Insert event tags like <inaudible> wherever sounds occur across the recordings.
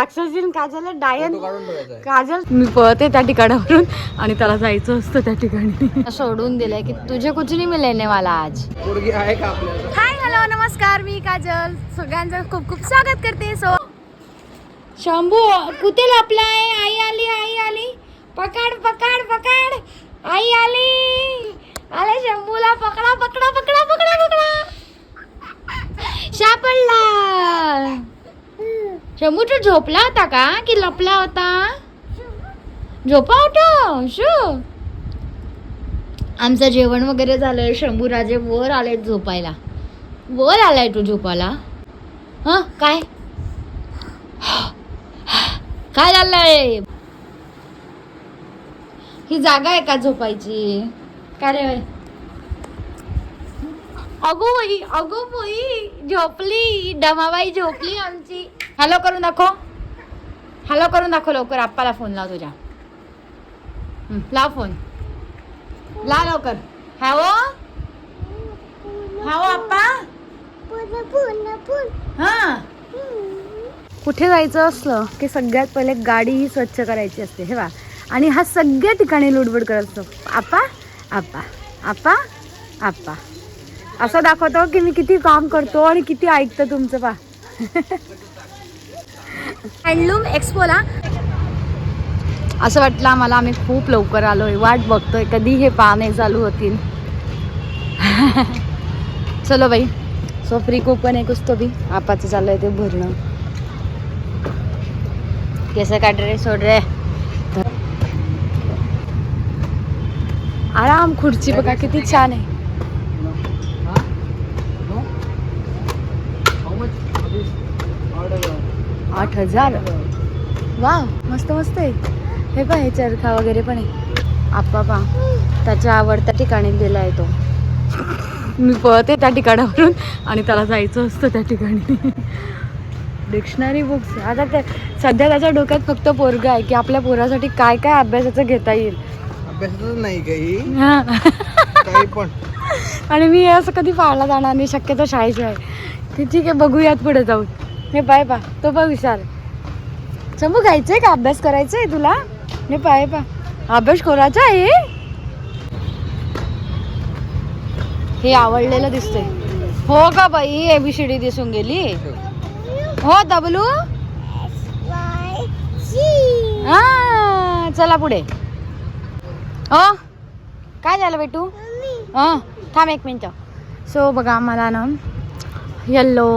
अक्षरशः काजल डायन. काजल मी पळते त्या ठिकाणावरून आणि त्याला जायचं असतं त्या ठिकाणी. <laughs> सोडून दिलंय की तुझे कुछ नाही मिळेने मला आज. पोरगी आहे का आपल्याला? हाय हॅलो नमस्कार मी काजल. सगळ्यांचं खूप खूप स्वागत करते. सो शंभू कुठे लपलाय आई आली आई आली. पकड पकड पकड. आई आली. आले शंभूला पकडा पकडा पकडा पकडा पकडा सापडला शंभू तू झोपला होता का? की लपला होता? झोपा होता शो. आमचं जेवण वगैरे झालंय. शंभू राजे वर आले झोपायला. वर आलाय तू झोपायला. हां काय? काय झालंय? ही जागा आहे का झोपायची? काय रे? अगो बाई अगो बाई झोपली. डमाबाई झोपली आमची. हॅलो करून दाखव. हॅलो करून दाखव लवकर. आप्पाला फोन लाव तुझ्या. लाव फोन ला लवकर. हॅवो हो. हॅवो हो, आप्पा. हां. कुठे जायचं असलं की सगळ्यात पहिले गाडी ही स्वच्छ करायची असते हे बा आणि हा सगळ्या ठिकाणी लुडबुड करत असतो. आप्पा आप्पा आप्पा आप्पा. असं दाखवतो की मी किती काम करतो आणि किती ऐकतं तुमचं पा <laughs> हँडलूम एक्सपोला. असं वाटलं आम्हाला आम्ही खूप लवकर आलोय वाट बघतोय कधी हे पाने चालू होतील. <laughs> चलो बाई. सो फ्री कुपन आहे असतो बी. आपाचं चालू आहे ते भरणं. केस काट रे सोड रे. आराम खुर्ची बघा किती छान आहे. आठ हजार? वा मस्त मस्त आहे. हे पा हे चरखा वगैरे पण आहे. आप्पा पा त्याच्या आवडत्या ठिकाणी दिला आहे तो. मी पळते त्या ठिकाणावरून आणि त्याला जायचं असतं त्या ठिकाणी. डिक्शनरी बुक्स आता ते सध्या त्याच्या डोक्यात फक्त पोरग आहे की आपल्या पोरासाठी काय काय अभ्यासाचं घेता येईल. अभ्यासच नाही काही. पण. आणि मी असं कधी पाळला जाणार नाही शक्यतो शाळेची आहे की ठीक आहे बघूयात पुढे जाऊन. हे पाय पा तो पा विचार चंबू घ्यायचंय का? अभ्यास करायचा आहे तुला? हे पाय पा. अभ्यास करायचा आहे? हे आवडलेलं दिसतंय. हो का बाई? एबीसीडी दिसून गेली. हो दबलू हा चला पुढे. हो? काय झालं बेटू? हां थांब एक मिनटं. सो बघा आम्हाला ना येल्लो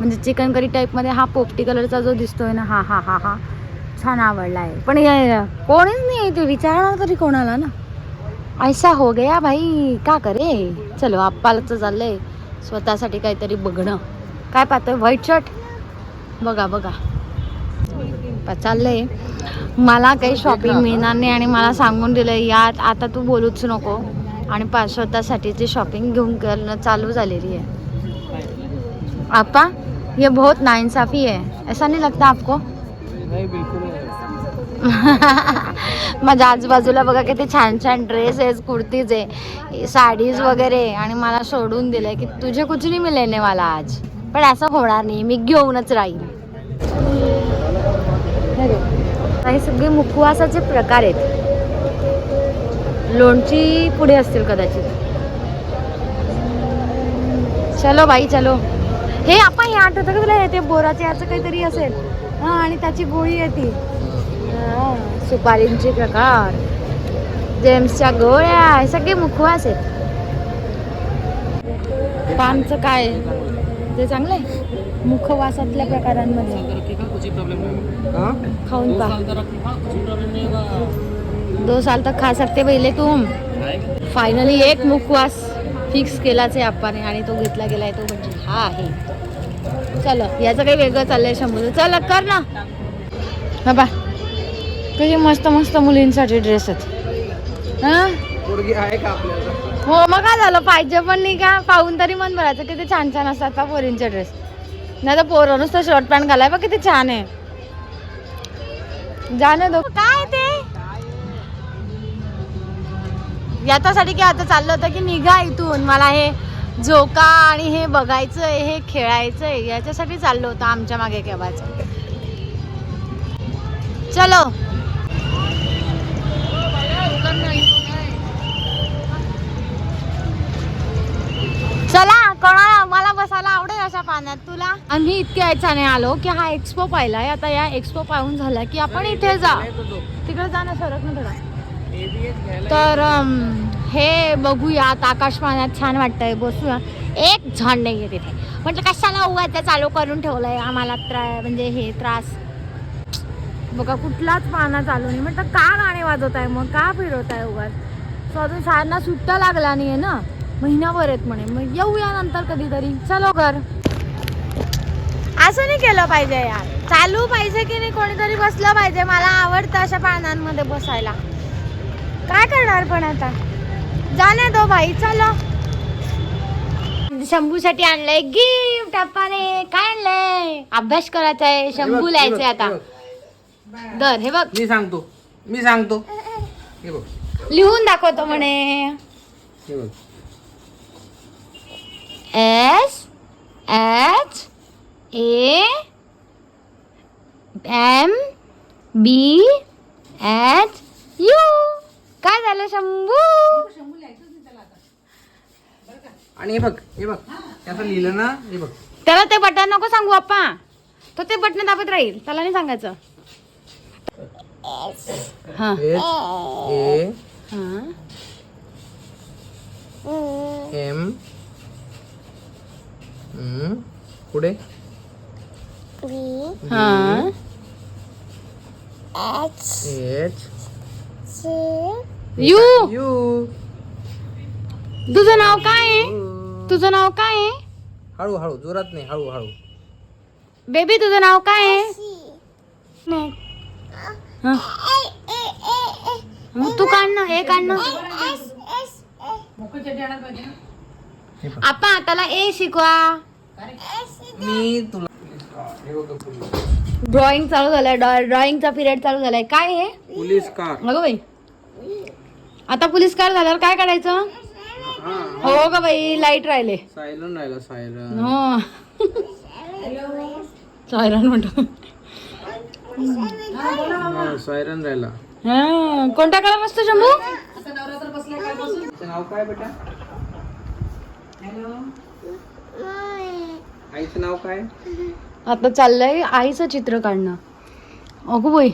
म्हणजे चिकन करी टाईपमध्ये हा पोपटी कलरचा जो दिसतोय ना हा हा हा हा छान आवडला आहे. पण कोणीच नाही ते विचारणार तरी कोणाला ना. ऐसा हो गया भाई का करे? चलो आप्पालाच चाललंय. स्वतःसाठी काहीतरी बघणं. काय पाहतोय? व्हाईट शर्ट बघा बघा. चाललंय. मला काही शॉपिंग मिळणार नाही आणि मला सांगून दिलं यात आता तू बोलूच नको. आणि पाच स्वतःसाठीची शॉपिंग घेऊन करणं चालू झालेली आहे. आपा ये बहुत नाइंसाफी है। ऐसा नहीं लगता आपको? नाही बिलकुल. <laughs> माझ्या आजूबाजूला बघा किती छान छान ड्रेस आहेत कुर्तीज आहे साडीज वगैरे आणि मला सोडून दिलंय की तुझे कुछ नाही मिळेने मला आज. पण असं होणार नाही. मी घेऊनच राहील हे सगळे मुखवासाचे प्रकार आहेत. लोणची पुढे असतील कदाचित. चलो बाई चलो. हे आपण हे आठवतं का तुला? हे ते बोराचे याचं काहीतरी असेल. हा आणि त्याची गोळी आहे ती. हा, सुपारींचे प्रकार. जेम्सच्या गोळ्या हे सगळे मुखवास आहेत. पानचं काय ते चांगलं आहे मुखवासातल्या प्रकारांमध्ये. हा? खाऊन पा दो साल तक खा सकते पहिले तुम. फायनली एक मुखवास फिक्स केलाच आहे आप्पाने आणि तो घेतला गेलाय तो म्हणजे हा आहे. चल याचं काही वेगळं चाललंय शंभर चल कर ना. बाबा कशी मस्त मस्त मुलींसाठी ड्रेस आहेत. हा? हो मग काय झालं? पाहिजे पण नाही का? पाहून तरी मन भरायचं किती छान छान असतात का पोरींचे ड्रेस नाही तर पोरं नुसतं शर्ट पॅन्ट घालाय बघ किती छान आहे. जाणे दो काय ते? याच्यासाठी की आता चाललं होतं की निघा इथून. मला हे झोका आणि हे बघायचंय हे खेळायचंय याच्यासाठी चाललं होतं आमच्या मागे केव्हाच. चलो. चला कोणाला मला बसायला आवडेल अशा पाण्यात. तुला? आम्ही इतक्या याच्याने आलो की हा एक्सपो पाहिलाय आता या एक्सपो पाहून झाला की आपण इथे जा. तिकडे जा ना सरक ना थोडा. तर हे बघूयात आकाश पाण्यात छान वाटतंय बसूया. एक झाड नाही आहे तिथे. म्हटलं कशाला उगाच चालू करून ठेवलंय आम्हाला त्रा म्हणजे हे त्रास. बघा कुठलाच पाना चालू नाही. म्हटलं का गाणे वाजवत आहे मग? का फिरवत आहे उगाच? सो अजून शाळांना सुट्ट्या लागला नाहीये ना? महिनाभर आहेत म्हणे. मग येऊया नंतर कधीतरी. चलो घर. असं नाही केलं पाहिजे यार. चालू पाहिजे की नाही? कोणीतरी बसलं पाहिजे. मला आवडतं अशा पानांमध्ये बसायला. काय करणार पण आता? जाणे दो भाई चलो. शंभूसाठी आणलंय गिफ्ट अप्पाने काय आणलंय? अभ्यास करायचा आहे. शंभू लिहायचंय आता. दर हे बघ. मी सांगतो मी सांगतो. हे बघ. लिहून दाखवतो म्हणे. हे बघ. S H A M B H U काय झालं शंभू? आणि हे बघ हे बघ. त्याचं लिहिलं ना हे बघ. त्याला ते बटन नको सांगू अप्पा तो ते बटन दाबत राहील. त्याला नाही सांगायचं. हा. ए हा. एम हम्म. पुढे. हा. H U. यू. तुझं नाव काय आहे? तुझं नाव काय आहे? हळू हळू जोरात नाही हळू हळू. बेबी तुझं नाव काय आहे? नाही. हा. मग तू काढ ना हे काढ ना. बघ. आपण त्याला ए शिकवा. मी तुला. ड्रॉइंग चालू झालाय ड्रॉइंगचा पिरियड चालू झालाय. काय हे? पोलीस कार अगं बाई. आता पोलीस कार झाल्यावर काय काढायचं? हा का बाई लाइट राहिले. सायरन राहिला सायरन. हो. सायरन म्हणतो. सायरन राहिला. हा कोणता कलर असतो शंभू? नाव काय बेटा? आईचं नाव काय? आता चाललंय आईचं चित्र काढणं. अगो बाई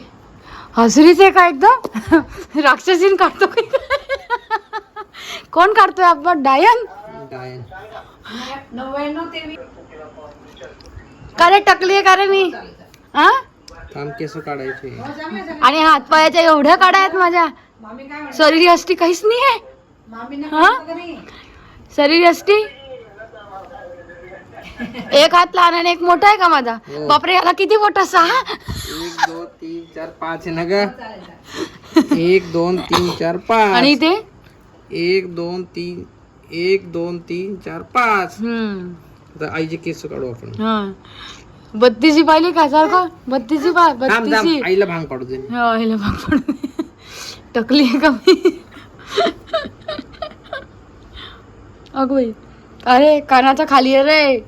हसरीच आहे का एकदम? राक्षसीन काढतो काय? कोण काढतोय आपण? डायन? डायन का रे टकली आहे का रे मी? हा केस काढायचे. आणि हात पायाच्या एवढ्या काढा आहेत माझ्या. शरीर अष्टी काहीच नाही आहे. हा? शरीर अष्टी एक हात लहान आणि एक मोठा आहे का माझा? हो. बापरे याला किती मोठा सहा? एक दोन तीन चार पाच आहे ना ग? एक दोन तीन चार पाच. आणि इथे? एक दोन तीन एक दोन तीन चार पाच. हम्म. आता आईचे केस काढू आपण. हा. बत्तीसी पाहिली का सारखं? बत्तीसी पाय थांब थांब. बत्तीसी आईला भांग पाडू दे. हो हिला भाग पडू टकली आहे का मी अगं बाई. अरे कानाचा खाली आहे रे.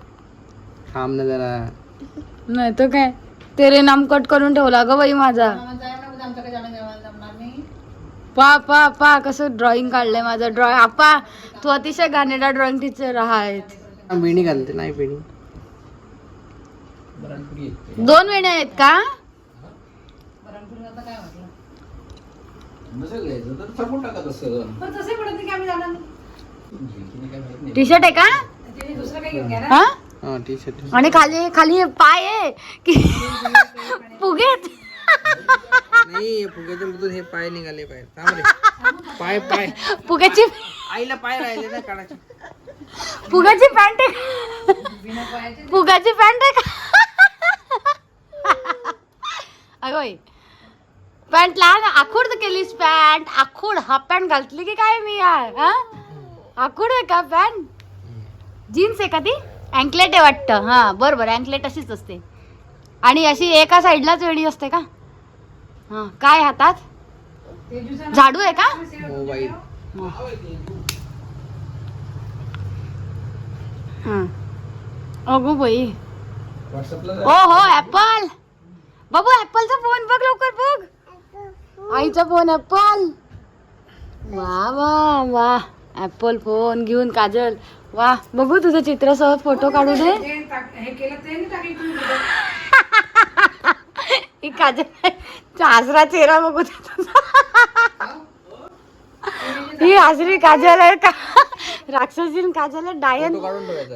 थांब ना जरा. नाही तर काय? तेरे नाम कट करून ठेवला ग बाई माझा. पा पा पा कसं ड्रॉइंग काढलंय माझं. ड्रॉइंग आपा तू अतिशय घाणेरडा ड्रॉइंग टीचर आहेत वेणी घालते नाही वेणी दोन वेण्या आहेत का? टी शर्ट आहे का? हा हा? टी शर्ट आणि खाली खाली पाय आहे की फुगेत? नाही फुग्याच्या मधून हे पाय निघाले पाय पाय पाय. फुग्याची आईला पाय राहिले ना काढायचे फुगाची पॅन्ट आहे फुगाची पॅन्ट आहे का? अगं पॅन्ट लहान आखूड केलीस पॅन्ट. आखूड. हाफ पॅन्ट घातली की काय मी यार हा? आखूड आहे का पॅन्ट? जीन्स आहे का ती? अँकलेट आहे वाटतं. हा बरोबर अँकलेट अशीच असते. आणि अशी एका साईडलाच वेळी असते का? हा काय हातात? झाडू आहे का? हा. अगो बाई. ओ हो ऍपल बाबू ऍपलचा फोन बघ लवकर बघ. आईचा फोन ऍपल वा वा वा. ऍपल फोन घेऊन काजल. वा बघू तुझं चित्रासोबत फोटो काढू दे. <laughs> ही काजल आजरा चेहरा बघू. ही आजरी काजल आहे का? <laughs> राक्षसीन काजल आहे डायन.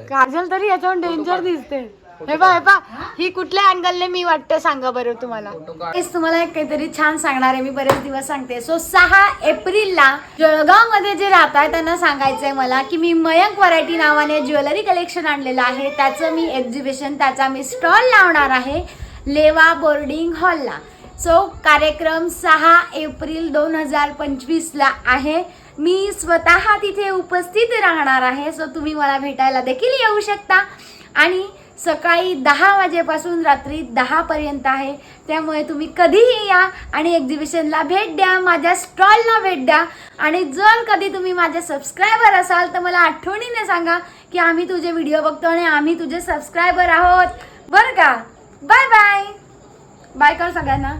काजल तरी याच्यावर डेंजर दिसते. हे बा हे बा ही कुठल्या अँगलने मी वाटतं सांगा बरं तुम्हाला. तेच तुम्हाला एक काहीतरी छान सांगणार आहे मी बरेच दिवस सांगते. सो सहा एप्रिलला जळगावमध्ये जे राहत आहे त्यांना सांगायचंय मला की मी मयंक व्हरायटी नावाने ज्वेलरी कलेक्शन आणलेलं आहे. त्याचं मी एक्झिबिशन त्याचा मी स्टॉल लावणार आहे लेवा बोर्डिंग हॉलला सो कार्यक्रम सहा एप्रिल दोन हजार पंचवीसला आहे. मी स्वतः तिथे उपस्थित राहणार आहे. सो तुम्ही मला भेटायला देखील येऊ शकता. आणि सकाळी दहा वाजेपासून रात्री दहापर्यंत आहे. त्यामुळे तुम्ही कधीही या आणि एक्झिबिशनला भेट द्या माझ्या स्टॉलला भेट द्या. आणि जर कधी तुम्ही माझे सबस्क्रायबर असाल तर मला आठवणीने सांगा की आम्ही तुझे व्हिडिओ बघतो आणि आम्ही तुझे सबस्क्रायबर आहोत. बरं का? Bye bye. बाय कर सगळ्यांना.